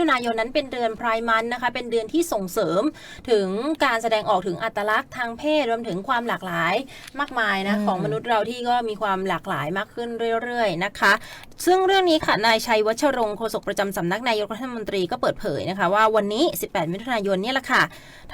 ถุนายนนั้นเป็นเดือนไพร์มันนะคะ เป็นเดือนที่ส่งเสริมถึงการแสดงออกถึงอัตลักษณ์ทางเพศรวมถึงความหลากหลายมากมายนะอืมของมนุษย์เราที่ก็มีความหลากหลายมากขึ้นเรื่อยๆนะคะ ซึ่งเรื่องนี้ค่ะนายชัยวัชรงค์โฆษกประจำสำนักนายกรัฐมนตรีก็เปิดเผยนะคะ ว่าวันนี้ 18 มิถุนายนเนี่ยแหละค่ะ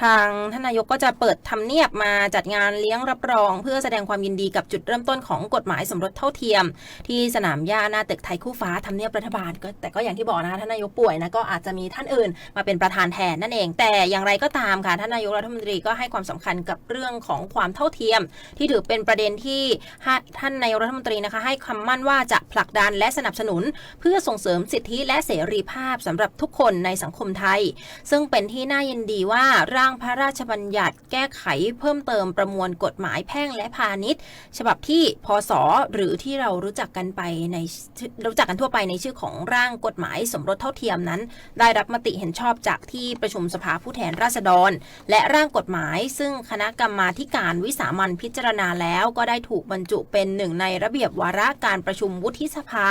ทางท่านนายกก็จะเปิดทำเนียบมาจัดงานเลี้ยงรับรอง เพื่อแสดงความยินดีกับจุดเริ่มต้นของกฎหมายสมรสเท่าเทียม ที่สนามหญ้าหน้าตึกไทยคู่ฟ้าทำเนียบรัฐบาลก็แต่ก็อย่างที่บอกนะคะท่านนายกป่วยนะก็อาจจะมีท่านอื่นมาเป็นประธานแทนนั่นเอง แต่อย่างไรก็ตามค่ะท่านนายกรัฐมนตรีก็ให้ความสำคัญกับเรื่องของความเท่าเทียม ที่ถือเป็นประเด็นที่ท่านนายกรัฐมนตรีนะคะให้คำมั่นว่าจะผลักดันและสนับสนุน เพื่อส่งเสริมสิทธิและเสรีภาพสำหรับทุกคนในสังคมไทย ซึ่งเป็นที่น่ายินดีว่าร่างพระราชบัญญัติแก้ไขเพิ่มเติมประมวลกฎหมายแพ่งและพาณิชย์ ฉบับที่พศหรือที่เรารู้จักกันไปในรู้จักกันทั่วไปในชื่อของร่างกฎหมายสมรสเท่าเทียมนั้นได้รับมติเห็นชอบจากที่ประชุมสภาผู้แทนราษฎร และร่างกฎหมาย ซึ่งคณะกรรมาธิการวิสามันพิจารณาแล้วก็ได้ถูกบรรจุเป็นหนึ่งในระเบียบวาระการประชุมวุฒิสภา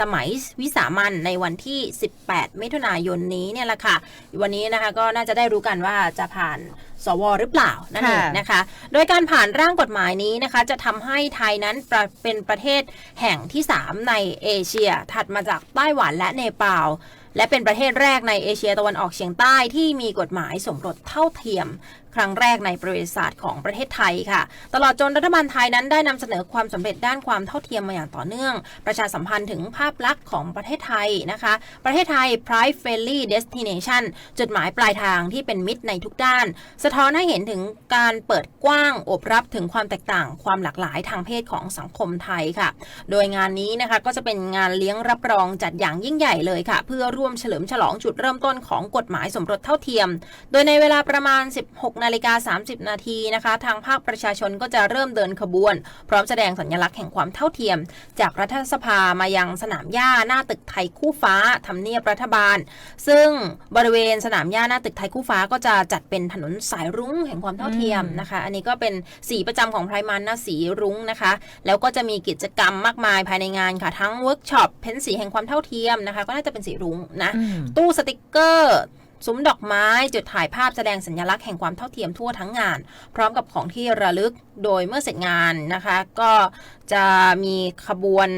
สมัยวิสามันในวันที่ 18 มิถุนายนนี้เนี่ยแหละค่ะ วันนี้นะคะก็น่าจะได้รู้กันว่าจะผ่านสวหรือเปล่านั่นเองนะคะ โดยการผ่านร่างกฎหมายนี้นะคะ จะทำให้ไทยนั้นเป็นประเทศแห่งที่ 3 ในเอเชีย ถัดมาจากไต้หวันและเนปาล และเป็นประเทศแรกในเอเชียตะวันออกเฉียงใต้ที่มีกฎหมายสมรสเท่าเทียมครั้งแรกในประวัติศาสตร์ของประเทศไทยค่ะ ตลอดจนรัฐบาลไทยนั้นได้นำเสนอความสำเร็จด้านความเท่าเทียมมาอย่างต่อเนื่อง ประชาสัมพันธ์ถึงภาพลักษณ์ของประเทศไทยนะคะ ประเทศไทย Pride Friendly Destination จุดหมายปลายทางที่เป็นมิตรในทุกด้าน สะท้อนให้เห็นถึงการเปิดกว้างอบรับถึงความแตกต่าง ความหลากหลายทางเพศของสังคมไทยค่ะ โดยงานนี้นะคะก็จะเป็นงานเลี้ยงรับรองจัดอย่างยิ่งใหญ่เลยค่ะ เพื่อร่วมเฉลิมฉลองจุดเริ่มต้นของกฎหมายสมรสเท่าเทียม โดยในเวลาประมาณ 16นาฬิกา30 นาทีนะคะ ทางภาคประชาชนก็จะเริ่มเดินขบวน พร้อมแสดงสัญลักษณ์แห่งความเท่าเทียม จากรัฐสภามายังสนามหญ้าหน้าตึกไทยคู่ฟ้าทำเนียบรัฐบาล ซึ่งบริเวณสนามหญ้าหน้าตึกไทยคู่ฟ้าก็จะจัดเป็นถนนสายรุ้งแห่งความเท่าเทียมนะคะ อันนี้ก็เป็นสีประจำของไพรมันนะสีรุ้งนะคะ แล้วก็จะมีกิจกรรมมากมายภายในงานค่ะ ทั้งเวิร์กช็อปเพ้นสีแห่งความเท่าเทียมนะคะ ก็น่าจะเป็นสีรุ้งนะอืมตู้สติกเกอร์ ซุ้มดอกไม้ จุดถ่ายภาพแสดงสัญลักษณ์แห่งความเท่าเทียมทั่วทั้งงาน พร้อมกับของที่ระลึกโดยเมื่อเสร็จงานนะคะ ก็จะมีขบวน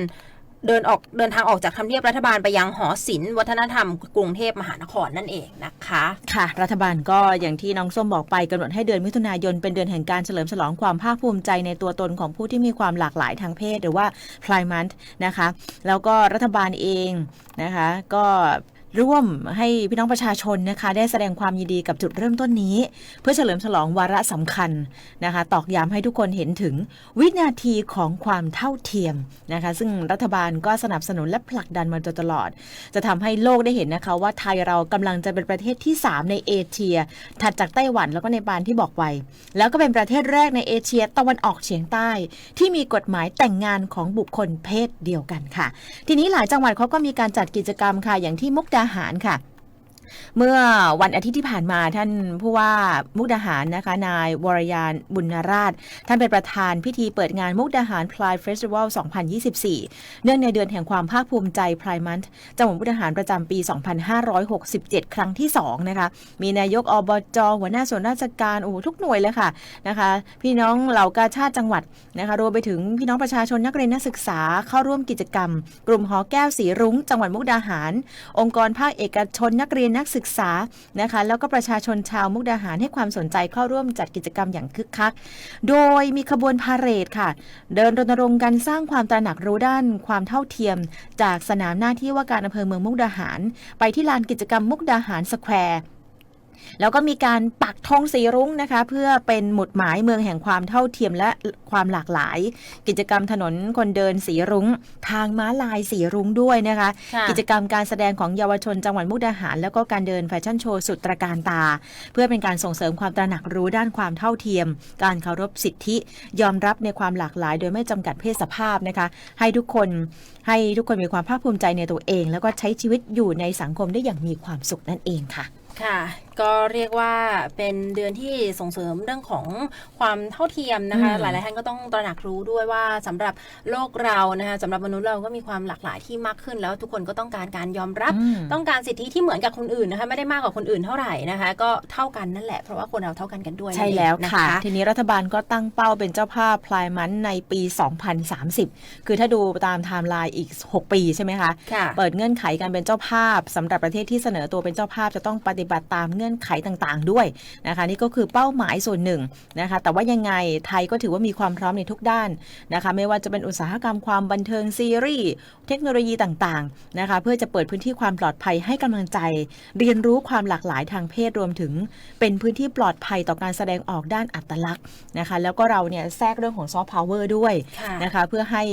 เดินออกเดินทางออกจากทำเนียบรัฐบาลไปยังหอศิลป์วัฒนธรรมกรุงเทพมหานครนั่นเองนะคะ ค่ะ รัฐบาลก็อย่างที่น้องส้มบอกไปกำหนดให้เดือนมิถุนายนเป็นเดือนแห่งการเฉลิมฉลองความภาคภูมิใจในตัวตนของผู้ที่มีความหลากหลายทางเพศหรือว่า Pride Month นะคะ แล้วก็รัฐบาลเองนะคะ ก็ ร่วมให้พี่น้องประชาชนนะคะได้แสดงความยินดีกับจุดเริ่มต้นนี้ เพื่อเฉลิมฉลองวาระสำคัญนะคะตอกย้ำให้ทุกคนเห็นถึงวินาทีของความเท่าเทียมนะคะซึ่งรัฐบาลก็สนับสนุนและผลักดันมาโดยตลอด จะทำให้โลกได้เห็นนะคะว่าไทยเรากำลังจะเป็นประเทศที่ 3 ในเอเชีย ถัดจากไต้หวันแล้วก็ในปานที่บอกไว้ แล้วก็เป็นประเทศแรกในเอเชียตะวันออกเฉียงใต้ ที่มีกฎหมายแต่งงานของบุคคลเพศเดียวกันค่ะ ทีนี้หลายจังหวัดเขาก็มีการจัดกิจกรรมค่ะอย่างที่มุกดาหารค่ะ เมื่อวันอาทิตย์ที่ผ่านมาท่านผู้ว่ามุกดาหารนะคะ นายวรยานบุญนาราช ท่านเป็นประธานพิธีเปิดงานมุกดาหาร Pride Festival 2024 เนื่องในเดือนแห่งความภาคภูมิใจ Pride Month จังหวัดมุกดาหารประจำปี 2567 ครั้งที่ 2 นะคะ มีนายกอบจหัวหน้าส่วนราชการโอ้ทุกหน่วยเลยค่ะนะคะ พี่น้องเหล่ากาชาติจังหวัดนะคะรวมไปถึงพี่น้องประชาชนนักเรียนนักศึกษาเข้าร่วมกิจกรรม กลุ่มหอแก้วสีรุ้งจังหวัดมุกดาหาร องค์กรภาคเอกชนนักเรียนนักศึกษานะคะ แล้วก็ประชาชนชาวมุกดาหารให้ความสนใจเข้าร่วมจัดกิจกรรมอย่างคึกคัก โดยมีขบวนพาเหรดค่ะ เดินรณรงค์การสร้างความตระหนักรู้ด้านความเท่าเทียม จากสนามหน้าที่ว่าการอำเภอเมืองมุกดาหาร ไปที่ลานกิจกรรมมุกดาหารสแควร์ แล้วก็มีการปักธงสีรุ้งนะคะ เพื่อเป็นหมุดหมายเมืองแห่งความเท่าเทียมและความหลากหลาย กิจกรรมถนนคนเดินสีรุ้ง ทางม้าลายสีรุ้งด้วยนะคะค่ะกิจกรรมการแสดงของเยาวชนจังหวัดมุกดาหาร แล้วก็การเดินแฟชั่นโชว์สุดตระการตา เพื่อเป็นการส่งเสริมความตระหนักรู้ด้านความเท่าเทียม การเคารพสิทธิ ยอมรับในความหลากหลาย โดยไม่จำกัดเพศสภาพนะคะ ให้ทุกคนให้ทุกคนมีความภาคภูมิใจในตัวเอง แล้วก็ใช้ชีวิตอยู่ในสังคมได้อย่างมีความสุขนั่นเองค่ะ ค่ะก็เรียกว่าเป็นเดือนที่ส่งเสริมเรื่องของความเท่าเทียมนะคะอืมหลายๆท่านก็ต้องตระหนักรู้ด้วยว่าสำหรับโลกเรานะคะสำหรับมนุษย์เราก็มีความหลากหลายที่มากขึ้น แล้วทุกคนก็ต้องการการยอมรับอืมต้องการสิทธิที่เหมือนกับคนอื่นนะคะไม่ได้มากกว่าคนอื่นเท่าไหร่นะคะ ก็เท่ากันนั่นแหละเพราะว่าคนเราเท่ากันกันด้วยใช่นั่นเองแล้วนค่ะ ทีนี้รัฐบาลก็ตั้งเป้าเป็นเจ้าภาพพลายมันในปี 2030 คือถ้าดูตามไทม์ไลน์อีก 6 ปีใช่ไหมคะค่ะเปิดเงื่อนไขการเป็นเจ้าภาพสำหรับประเทศที่เสนอตัวเป็นเจ้าภาพจะต้องปฏิบัติตามเงื่อนไขต่างๆ ด้วยนะคะ นี่ก็คือเป้าหมายส่วนหนึ่งนะคะ แต่ว่ายังไงไทยก็ถือว่ามีความพร้อมในทุกด้านนะคะ ไม่ว่าจะเป็นอุตสาหกรรมความบันเทิงซีรีส์เทคโนโลยีต่างๆนะคะ เพื่อจะเปิดพื้นที่ความปลอดภัยให้กำลังใจ เรียนรู้ความหลากหลายทางเพศรวมถึง เป็นพื้นที่ปลอดภัยต่อการแสดงออกด้านอัตลักษณ์นะคะ แล้วก็เราเนี่ยแทรกเรื่องของซอฟต์พาวเวอร์ด้วยนะคะ เพื่อให้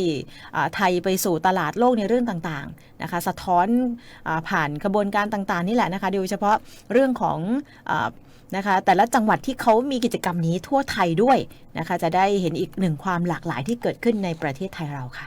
ไทยไปสู่ตลาดโลกในเรื่องต่างๆนะคะ สะท้อนอผ่านกระบวนการต่างๆนี่แหละนะคะ โดยเฉพาะเรื่องของอนะคะแต่ละจังหวัดที่เขามีกิจกรรมนี้ทั่วไทยด้วยนะคะจะได้เห็นอีกหนึ่งความหลากหลายที่เกิดขึ้นในประเทศไทยเราค่ะ